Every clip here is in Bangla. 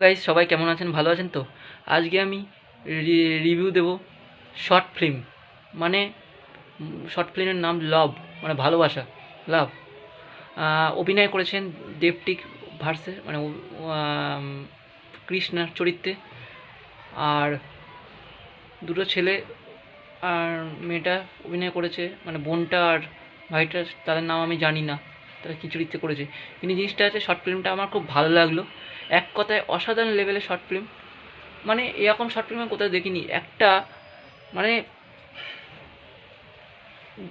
গাইজ সবাই কেমন আছেন? ভালো আছেন তো? আজকে আমি রিভিউ দেব শর্ট ফিল্ম মানে শর্ট ফিল্মের নাম লাভ মানে ভালোবাসা লাভ অভিনয় করেছেন দেবটিক ভার্সে মানে কৃষ্ণার চরিত্রে। আর দুটো ছেলে আর মেয়েটা অভিনয় করেছে মানে বোনটা আর ভাইটা, তাদের নাম আমি জানি না। তারা চরিত্রে করেছে। কিন্তু জিনিসটা আছে শর্ট ফিল্মটা আমার খুব ভালো লাগল। এক কথায় অসাধারণ লেভেলের শর্ট ফিল্ম মানে এরকম শর্ট ফিল্ম কোথাও দেখিনি। একটা মানে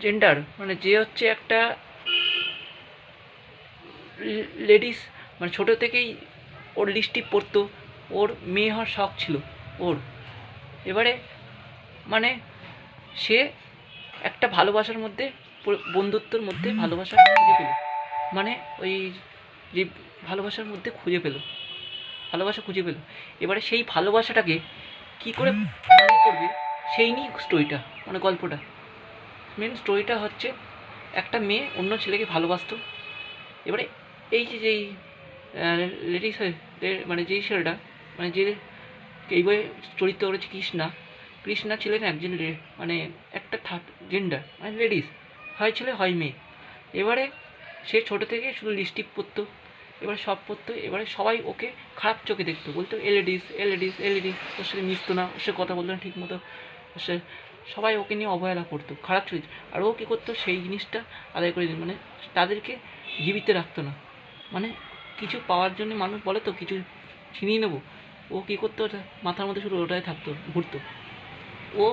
জেন্ডার মানে যে হচ্ছে একটা লেডিস মানে ছোটো থেকেই ওর লিস্টিপ পড়তো ওর মেয়ে হওয়ার শখ ছিল ওর। এবারে মানে সে একটা ভালোবাসার মধ্যে, বন্ধুত্বর মধ্যে ভালোবাসা খুঁজে পেল। মানে ওই যে ভালোবাসার মধ্যে খুঁজে পেল। ভালোবাসা খুঁজে পেল। এবারে সেই ভালোবাসাটাকে কি করে করবে, সেই নিয়ে স্টোরিটা মানে গল্পটা। মেন স্টোরিটা হচ্ছে একটা মেয়ে অন্য ছেলেকে ভালোবাসতো। এবারে এই যে যেই লেডিস মানে যেই ছেলেটা মানে যে এই বইয়ে চরিত্র করেছে কৃষ্ণা কৃষ্ণা ছিলেন একজন মানে একটা থার্ড জেন্ডার মানে লেডিস হয় ছেলে, হয় মেয়ে। এবারে সে ছোটো থেকে শুধু লিস্টিপ পরতো, এবারে সব পড়তো এবারে সবাই ওকে খারাপ চোখে দেখতো। বলতো এলএডিস এলএডিস এলএডিস ওর সাথে মিশতো না, ওর সাথে কথা বলতো না ঠিক মতো। ওর সাথে সবাই ওকে নিয়ে অবহেলা করতো, খারাপ চরিত্র আর ও কী করতো, সেই জিনিসটা আদায় করে দিত। মানে তাদেরকে জীবিত রাখতো না। মানে কিছু পাওয়ার জন্য মানুষ বলে তো, কিছু ছিনিয়ে নেব। ও কী করতো, ওটা মাথার মধ্যে শুধু ওটাই থাকতো, ঘুরতো। ও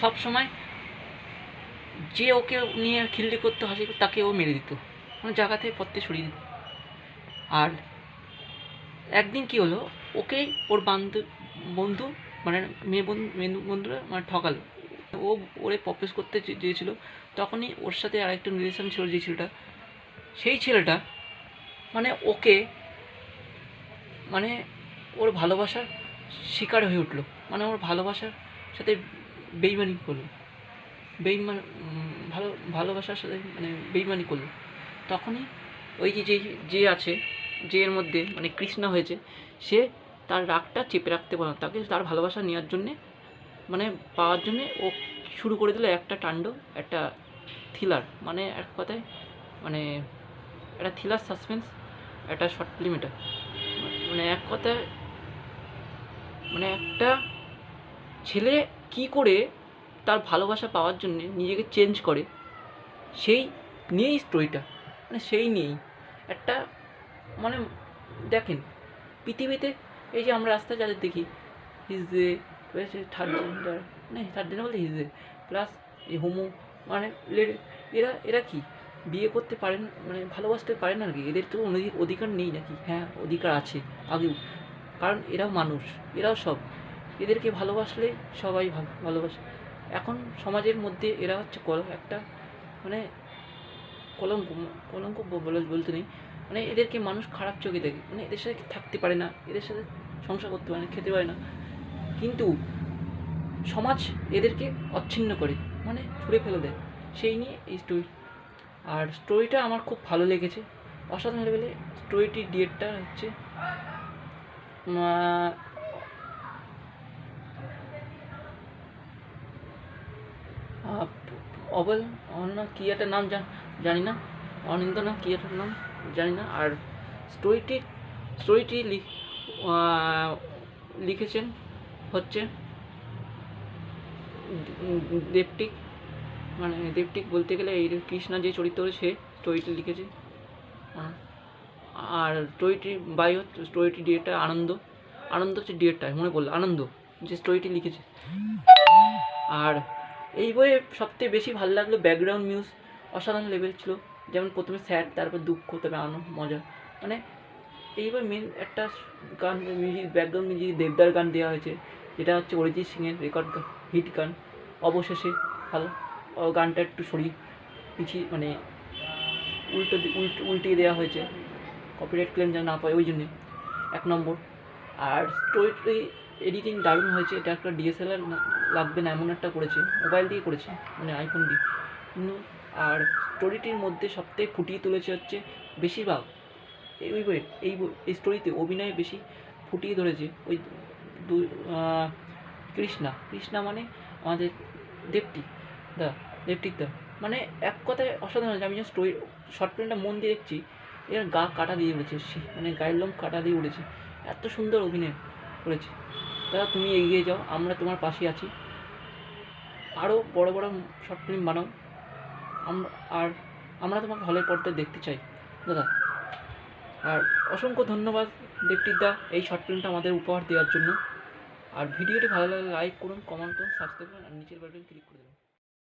সব সময় যে ওকে নিয়ে খিল্লি করতো, হাসি তাকে ও মেরে দিত। মানে জায়গা থেকে পথে সরিয়ে দিত আর একদিন কি হলো, ওকেই ওর বান্ধব বন্ধু মানে মেয়ে বন্ধু, মেয়ে বন্ধুরা মানে ঠকালো। ও ওরে প্রপোজ করতে চেয়েছিল তখনই ওর সাথে আরেকটা রিলেশন ছিল যে ছেলেটা। সেই ছেলেটা মানে ওকে মানে ওর ভালোবাসার শিকার হয়ে উঠল। মানে ওর ভালোবাসার সাথে বেইমানি করল। বেইমান ভালো, ভালোবাসার সাথে মানে বেইমানি করল। তখনই ওই যে যে যে আছে, যে এর মধ্যে মানে কৃষ্ণা হয়েছে, সে তার রাগটা চেপে রাখতে পারে তাকে তার ভালোবাসা নেওয়ার জন্যে মানে পাওয়ার জন্যে ও শুরু করে দিল একটা তাণ্ডব একটা থ্রিলার। মানে এক কথায় মানে একটা থ্রিলার সাসপেন্স, একটা শর্ট ফিল্ম এটা মানে এক কথায় মানে একটা ছেলে কি করে তার ভালোবাসা পাওয়ার জন্য নিজেকে চেঞ্জ করে, সেই নিয়েই স্টোরিটা মানে সেই নিয়েই। একটা মানে দেখেন, পৃথিবীতে এই যে আমরা রাস্তায় যাদের দেখি হিজে থার্ড জেন্ডার মানে থার্ড জেন্ডার বলতে হিজে প্লাস এই হোমো মানে এরা এরা কি? বিয়ে করতে পারেন মানে ভালোবাসতে পারেন আর কি। এদের তো অধি- অধিকার নেই নাকি? হ্যাঁ অধিকার আছে, আগেও। কারণ এরাও মানুষ, এরাও সব। এদেরকে ভালোবাসলে সবাই ভালো, ভালোবাসে। এখন সমাজের মধ্যে এরা হচ্ছে একটা মানে কলঙ্ক কলঙ্ক বলতে নেই। মানে এদেরকে মানুষ খারাপ চোখে দেখে। মানে এদের সাথে থাকতে পারে না? এদের সাথে সংসার করতে পারে না, খেতে পারে না। কিন্তু সমাজ এদেরকে অচ্ছিন্ন করে মানে ছুঁড়ে ফেলে দেয়। সেই নিয়ে এই স্টোরি আর স্টোরিটা আমার খুব ভালো লেগেছে। অসাধারণ লেভেলে স্টোরিটির ডিয়েটটা হচ্ছে অবল অননা কী একটা নাম জান- না। অনিন্দ না কী একটা নাম, জানি না। আর স্টোরিটি স্টোরিটি লিখেছেন হচ্ছে দেবটিক মানে দেবটিক বলতে গেলে এই কৃষ্ণা যে চরিত্র সে স্টোরিটি লিখেছে। আর স্টোরিটি বাই স্টোরিটি ডিরেক্টর আনন্দ। আনন্দ হচ্ছে ডিরেক্টর মনে পড়ল, আনন্দ, যে স্টোরিটি লিখেছে। আর এই বইয়ে সবথেকে বেশি ভালো লাগল ব্যাকগ্রাউন্ড মিউজ অসাধারণ লেভেল ছিল। যেমন প্রথমে স্যাড তারপর দুঃখ, তারপর আনন্দ, মজা। মানে এই বই মেন একটা গান মিউজিক ব্যাকগ্রাউন্ড মিউজিক দেবদার গান দেওয়া হয়েছে। যেটা হচ্ছে অরিজিৎ সিংয়ের রেকর্ড হিট গান। অবশেষে ভালো। গানটা একটু সরিয়ে পিছিয়ে মানে উল্টো উল্টিয়ে দেওয়া হয়েছে। কপিরাইট ক্লেম যেন না পায়, ওই জন্যে। এক নম্বর। আর স্টোরি এডিটিং দারুণ হয়েছে। এটা একটা ডিএসএলআর লাগবে না, এমন একটা করেছে। মোবাইল দিয়ে করেছে মানে আইফোন দিয়ে। আর স্টোরিটির মধ্যে সবথেকে ফুটিয়ে তুলেছে হচ্ছে বেশিরভাগ, এই বই, এই এই স্টোরিতে অভিনয় বেশি ফুটিয়ে ধরেছে। ওই কৃষ্ণা কৃষ্ণা মানে আমাদের দেবটি, দা দেবটিক দা। মানে এক কথায় অসাধারণ। আমি যে স্টোরি শর্ট ফিল্মটা মন দিয়ে দেখছি, এর গা কাটা দিয়ে উঠেছে মানে গায়ের লোম কাটা দিয়ে উঠেছে। এত সুন্দর অভিনয় করেছে। দাদা তুমি এগিয়ে যাও, আমরা তোমার পাশে আছি। আরও বড় বড় শর্ট ফিল্ম বানাও। আর আমরা তোমাকে হলের পর্দায় দেখতে চাই, দাদা। আর অসংখ্য ধন্যবাদ দা এই শর্ট ফিল্মটা আমাদের উপহার দেওয়ার জন্য। আর ভিডিওটি ভালো লাগলে লাইক করুন কমেন্ট করুন সাবস্ক্রাইব করুন, আর নিচের বাটন ক্লিক করে দেবেন।